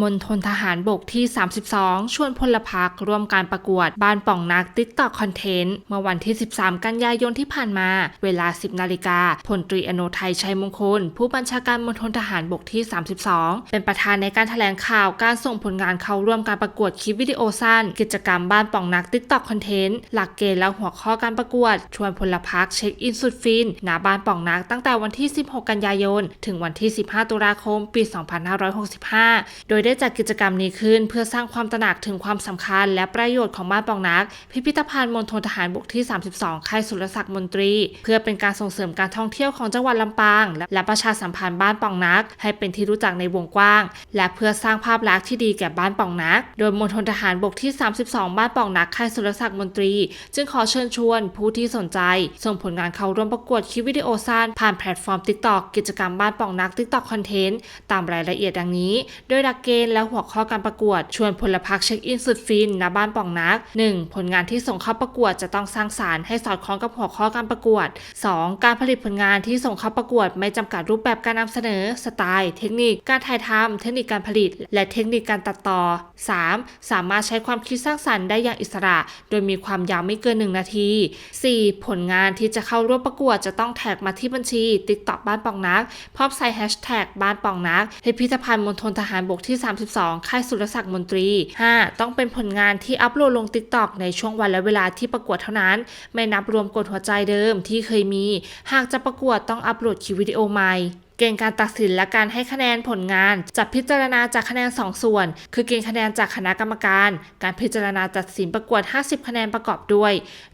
มณฑลทหารบกที่ 32 ชวนพลพรรคร่วมการประกวด บ้านป่องนักติ๊กตอกคอนเทนต์ เมื่อวันที่ 13 กันยายนที่ผ่านมา เวลา 10 นาฬิกาพลตรีอโนไทยชัยมงคล ผู้บัญชาการมณฑลทหารบกที่ 32 เป็นประธานในการแถลงข่าวการส่งผลงานเข้าร่วมการประกวดคลิปวิดีโอสั้น กิจกรรมบ้านป่องนักติ๊กตอกคอนเทนต์ หลักเกณฑ์และหัวข้อการประกวด ชวนพลพรรคเช็คอินสุดฟินณบ้านป่องนักตั้งแต่วันที่ 16 กันยายน ถึงวันที่ 15 ตุลาคม ปี 2565 โดยได้จัดกิจกรรมนี้ขึ้น เพื่อสร้างความตระหนักถึงความสำคัญ และประโยชน์ของบ้านปองนัก พิพิธภัณฑ์มณฑลทหารบกที่ 32 ค่ายสุรศักดิ์มนตรี เพื่อเป็นการส่งเสริมการท่องเที่ยวของจังหวัดลำปาง และประชาสัมพันธ์บ้านปองนัก ให้เป็นที่รู้จักในวงกว้าง และเพื่อสร้างภาพลักษณ์ที่ดีแก่บ้านปองนัก โดยมณฑลทหารบกที่ 32 บ้านปองนักค่ายสุรศักดิ์มนตรี จึงขอเชิญชวนผู้ที่สนใจ ส่งผลงานเข้าร่วมประกวดคลิปวิดีโอสั้นผ่านแพลตฟอร์ม TikTok กิจกรรมบ้านปองนัก TikTok คอนเทนต์ตามรายละเอียดดังนี้ โดยหลักเกณฑ์และหัวข้อการประกวด ชวนพลพรรคเช็คอินสุดฟินณบ้านป่องนัก 1. ผลงานที่ส่งเข้าประกวดจะต้องสร้างสารรค์ให้สอดคล้องกับหัวข้อการประกวด 2. การผลิตผลงานที่ส่งเข้าประกวด ไม่จำกัดรูปแบบการนำเสนอ สไตล์ เทคนิค การถ่ายทำเทคนิคการผลิต และเทคนิคการตัดต่อ 3. สามารถใช้ความคิดสร้างสรรค์ได้อย่างอิสระ โดยมีความยาวไม่เกิน 1 นาที 4. ผลงานที่จะเข้าร่วมประกวดจะต้องแท็กมาที่บัญชี TikTok บ้านป่องนัก พร้อมใส่แฮชแท็กบ้านป่องนักพิพิธภัณฑ์มณฑลทหารบกที่32 ค่ายสุรศักดิ์มนตรี 5. ต้องเป็นผลงานที่อัปโหลดลง TikTok ในช่วงวันและเวลาที่ประกวดเท่านั้น ไม่นับรวมกดหัวใจเดิมที่เคยมี หากจะประกวดต้องอัปโหลดคลิปวิดีโอใหม่เกณฑ์การตัดสินและการให้คะแนนผลงานจะพิจารณาจากคะแนน 2 ส่วน คือเกณฑ์คะแนนจากคณะกรรมการ การพิจารณาตัดสินประกวด 50 คะแนนประกอบด้วย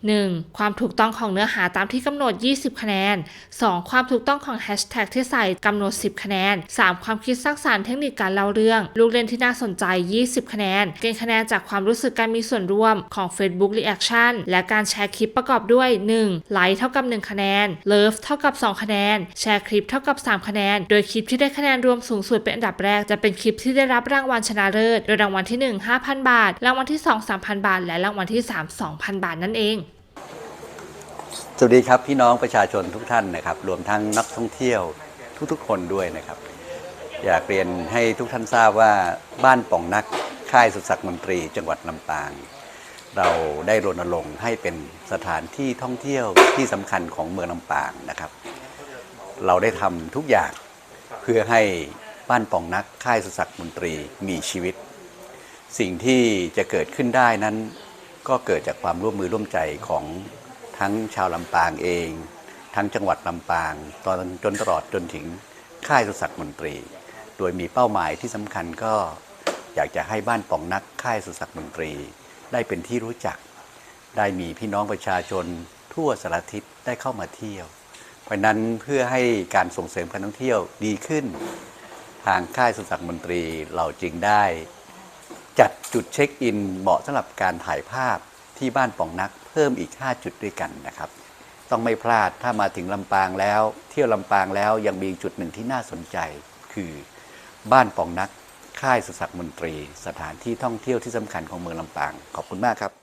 1. ความถูกต้องของเนื้อหาตามที่กำหนด 20 คะแนน 2. ความถูกต้องของแฮชแท็กที่ใส่กำหนด 10 คะแนน 3. ความคิดสร้างสรรค์เทคนิคการเล่าเรื่อง ลูกเล่นที่น่าสนใจ 20 คะแนน เกณฑ์คะแนนจากความรู้สึกการมีส่วนร่วมของ Facebook Reaction และการแชร์คลิปประกอบด้วย 1. ไลค์เท่ากับ 1 คะแนน Love เท่ากับ 2 คะแนน แชร์คลิปเท่ากับ 3 คะแนนโดยคลิปที่ได้คะแนนรวมสูงสุดเป็นอันดับแรกจะเป็นคลิปที่ได้รับรางวัลชนะเลิศ โดยรางวัลที่ 1 5,000 บาท รางวัลที่ 2 3,000 บาท และรางวัลที่ 3 2,000 บาทนั่นเอง สวัสดีครับพี่น้องประชาชนทุกท่านนะครับ รวมทั้งนักท่องเที่ยวทุกๆ คนด้วยนะครับ อยากเรียนให้ทุกท่านทราบว่าบ้านป่องนักค่ายสุดศักดิ์มนตรี จังหวัดลำปาง เราได้รณรงค์ให้เป็นสถานที่ท่องเที่ยวที่สำคัญของเมืองลำปางนะครับ เราได้ทำทุกอย่างเพื่อให้บ้านป่องนักค่ายสุดศักดิ์มนตรีมีชีวิต สิ่งที่จะเกิดขึ้นได้นั้น ก็เกิดจากความร่วมมือร่วมใจของทั้งชาวลำปางเอง ทั้งจังหวัดลำปางตอนจนตลอดจนถึงค่ายสุสักดิ์มนตรี โดยมีเป้าหมายที่สำคัญก็อยากจะให้บ้านป่องนักค่ายสุสักดิ์มนตรี ได้เป็นที่รู้จัก ได้มีพี่น้องประชาชนทั่วสารทิศได้เข้ามาเที่ยว เพราะนั้นเพื่อให้การส่งเสริมการท่องเที่ยวดีขึ้น ทางค่ายสุสักมนตรีเราจึงได้ จัดจุดเช็คอินเหมาะสำหรับการถ่ายภาพที่บ้านป่องนักเพิ่มอีก 5 จุดด้วยกันนะครับ ต้องไม่พลาดถ้ามาถึงลำปางแล้ว เที่ยวลำปางแล้วยังมีจุดหนึ่งที่น่าสนใจ คือบ้านป่องนักค่ายสุสักมนตรี สถานที่ท่องเที่ยวที่สำคัญของเมืองลำปาง ขอบคุณมากครับ